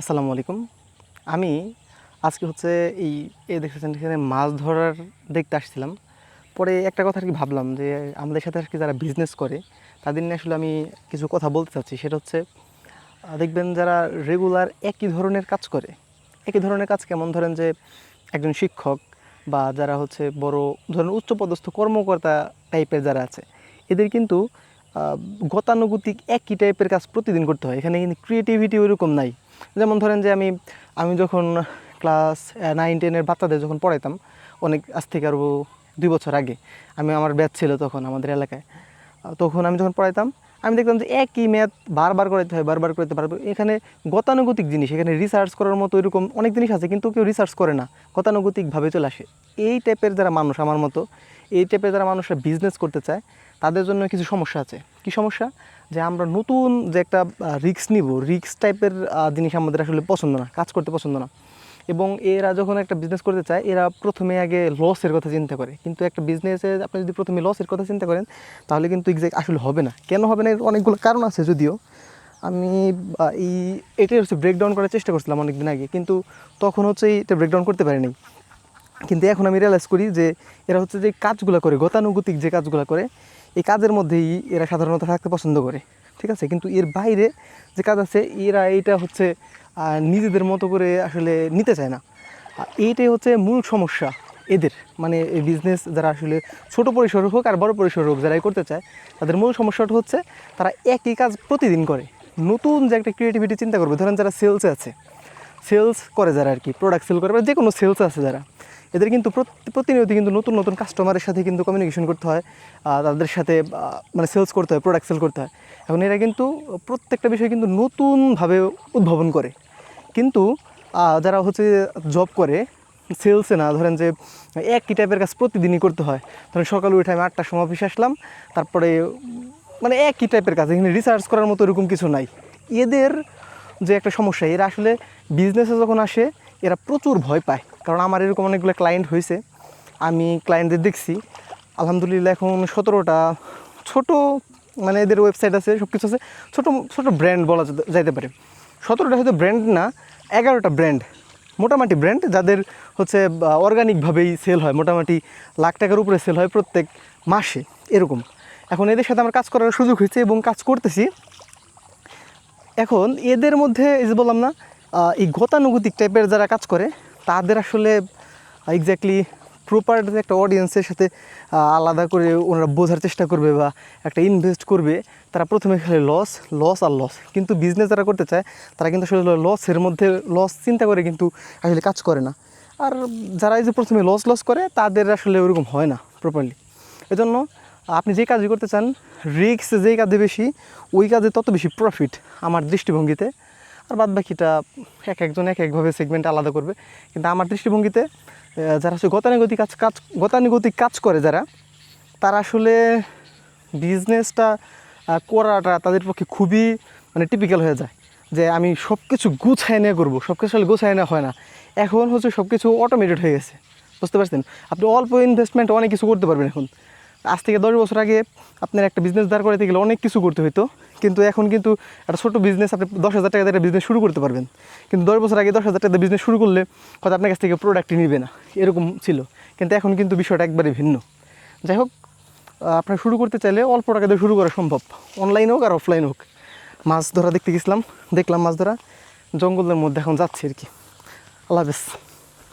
আসসালামু আলাইকুম। আমি আজকে হচ্ছে এই এই দেখতেছেন এখানে মাছ ধরার দেখতে আসছিলাম। পরে একটা কথা আর কি ভাবলাম যে আমাদের সাথে আর কি যারা বিজনেস করে, তাদের নিয়ে আসলে আমি কিছু কথা বলতে চাচ্ছি। সেটা হচ্ছে দেখবেন যারা রেগুলার একই ধরনের কাজ করে, একই ধরনের কাজ কেমন? ধরেন যে একজন শিক্ষক বা যারা হচ্ছে বড় ধরেন উচ্চপদস্থ কর্মকর্তা টাইপের যারা আছে, এদের কিন্তু গতানুগতিক একই টাইপের কাজ প্রতিদিন করতে হয়। এখানে কিন্তু ক্রিয়েটিভিটি ওইরকম নাই। যেমন ধরেন যে আমি আমি যখন ক্লাস নাইন টেনের বাচ্চাদের যখন পড়াইতাম, অনেক আজ থেকে আরও দুই বছর আগে, আমি আমার ব্যাচ ছিল তখন আমাদের এলাকায় তখন আমি যখন পড়াইতাম, আমি দেখতাম যে একই ম্যাথ বারবার করাইতে হয়, বারবার করতে পারবে এখানে গতানুগতিক জিনিস, এখানে রিসার্চ করার মতো এরকম অনেক জিনিস আছে, কিন্তু কেউ রিসার্চ করে না, গতানুগতিকভাবে চলে আসে। এই টাইপের যারা মানুষ আমার মতো এই টাইপের যারা মানুষরা বিজনেস করতে চায়, তাদের জন্য কিছু সমস্যা আছে। কি সমস্যা? যে আমরা নতুন যে একটা রিক্স নিব রিক্স টাইপের জিনিস আমাদের আসলে পছন্দ না, কাজ করতে পছন্দ না। এবং এরা যখন একটা বিজনেস করতে চায়, এরা প্রথমে আগে লসের কথা চিন্তা করে। কিন্তু একটা বিজনেসে আপনি যদি প্রথমে লসের কথা চিন্তা করেন, তাহলে কিন্তু এক্সাক্ট আসলে হবে না। কেন হবে না? এর অনেকগুলো কারণ আছে যদিও। আমি এই, এটাই হচ্ছে ব্রেকডাউন করার চেষ্টা করছিলাম অনেক দিন আগে। কিন্তু তখন হচ্ছে এটা ব্রেকডাউন করতে পারিনি। কিন্তু এখন আমি রিয়েলাইজ করি যে এরা হচ্ছে যে কাজগুলো করে, গতানুগতিক যে কাজগুলো করে, এই কাজের মধ্যেই এরা সাধারণত থাকতে পছন্দ করে, ঠিক আছে? কিন্তু এর বাইরে যে কাজ আছে, এরা এইটা হচ্ছে নিজেদের মতো করে আসলে নিতে চায় না। এইটাই হচ্ছে মূল সমস্যা এদের মানে এই বিজনেস যারা আসলে ছোট পরিসর হোক আর বড় পরিসর হোক যারা এই করতে চায়, তাদের মূল সমস্যাটা হচ্ছে তারা একই কাজ প্রতিদিন করে। নতুন যে একটা ক্রিয়েটিভিটি চিন্তা করবে, ধরেন যারা সেলসে আছে সেলস করে যারা আর কি প্রোডাক্ট সেল করে বা যে কোনো সেলস আছে যারা এদের কিন্তু প্রতিনিয়ত কিন্তু নতুন নতুন কাস্টমারের সাথে কিন্তু কমিউনিকেশন করতে হয় তাদের সাথে মানে সেলস করতে হয় প্রোডাক্ট সেল করতে হয়। এখন এরা কিন্তু প্রত্যেকটা বিষয় কিন্তু নতুনভাবে উদ্ভাবন করে। কিন্তু যারা হচ্ছে জব করে সেলসে না, ধরেন যে একই টাইপের কাজ প্রতিদিনই করতে হয়। ধরেন সকালে উঠে আমি আটটার সময় অফিসে আসলাম, তারপরে মানে একই টাইপের কাজ, এখানে রিসার্চ করার মতো এরকম কিছু নাই। এদের যে একটা সমস্যা, এরা আসলে বিজনেসে যখন আসে, এরা প্রচুর ভয় পায়। কারণ আমার এরকম অনেকগুলো ক্লায়েন্ট হয়েছে। আমি ক্লায়েন্টদের দেখছি। আলহামদুলিল্লাহ এখন সতেরোটা ছোট মানে এদের ওয়েবসাইট আছে সব কিছু আছে। ছোটো ছোটো ব্র্যান্ড বলা যাইতে পারে। সতেরোটা হয়তো ব্র্যান্ড না, এগারোটা ব্র্যান্ড মোটামুটি ব্র্যান্ড যাদের হচ্ছে অর্গানিকভাবেই সেল হয়। মোটামুটি লাখ টাকার উপরে সেল হয় প্রত্যেক মাসে, এরকম। এখন এদের সাথে আমার কাজ করার সুযোগ হয়েছে এবং কাজ করতেছি। এখন এদের মধ্যে, এই যে বললাম না এই গতানুগতিক টাইপের যারা কাজ করে তাদের আসলে এক্স্যাক্টলি প্রপার একটা অডিয়েন্সের সাথে আলাদা করে ওনারা বোঝার চেষ্টা করবে বা একটা ইনভেস্ট করবে, তারা প্রথমে খালি লস লস আর লস কিন্তু বিজনেস যারা করতে চায়, তারা কিন্তু আসলে লসের মধ্যে লস চিন্তা করে কিন্তু আসলে কাজ করে না। আর যারা এই যে প্রথমে লস লস করে, তাদের আসলে ওরকম হয় না প্রপারলি এজন্য আপনি যে কাজই করতে চান রিক্স যেই কাজে বেশি, ওই কাজে তত বেশি প্রফিট আমার দৃষ্টিভঙ্গিতে। আর বাদ বাকিটা এক একজন এক একভাবে সেগমেন্ট আলাদা করবে। কিন্তু আমার দৃষ্টিভঙ্গিতে যারা হচ্ছে গতানুগতিক কাজ কাজ, গতানুগতিক কাজ করে যারা, তারা আসলে বিজনেসটা করাটা তাদের পক্ষে খুবই মানে টিপিক্যাল হয়ে যায়। যে আমি সব কিছু গুছায় নিয়ে করব সব কিছু আসলে গুছায় নেওয়া হয় না। এখন হচ্ছে সব কিছু অটোমেটেড হয়ে গেছে। বুঝতে পারছেন? আপনি অল্প ইনভেস্টমেন্ট অনেক কিছু করতে পারবেন এখন। আজ থেকে দশ বছর আগে আপনার একটা বিজনেস দাঁড় করাতে গেলে অনেক কিছু করতে হতো কিন্তু এখন কিন্তু একটা ছোটো বিজনেস আপনি দশ হাজার টাকা একটা বিজনেস শুরু করতে পারবেন। কিন্তু দশ বছর আগে দশ হাজার টাকা বিজনেস শুরু করলে হয়তো আপনার কাছ থেকে প্রোডাক্টই নিবে না। এরকম ছিল। কিন্তু এখন কিন্তু বিষয়টা একবারে ভিন্ন। যাই হোক আপনারা শুরু করতে চাইলে অল্প টাকা দিয়ে শুরু করা সম্ভব। অনলাইন হোক আর অফলাইন হোক। মাছ ধরা দেখতে গেছিলাম, দেখলাম মাছ ধরা। জঙ্গলের মধ্যে এখন যাচ্ছি আর কি। আল্লাহ হাফেজ।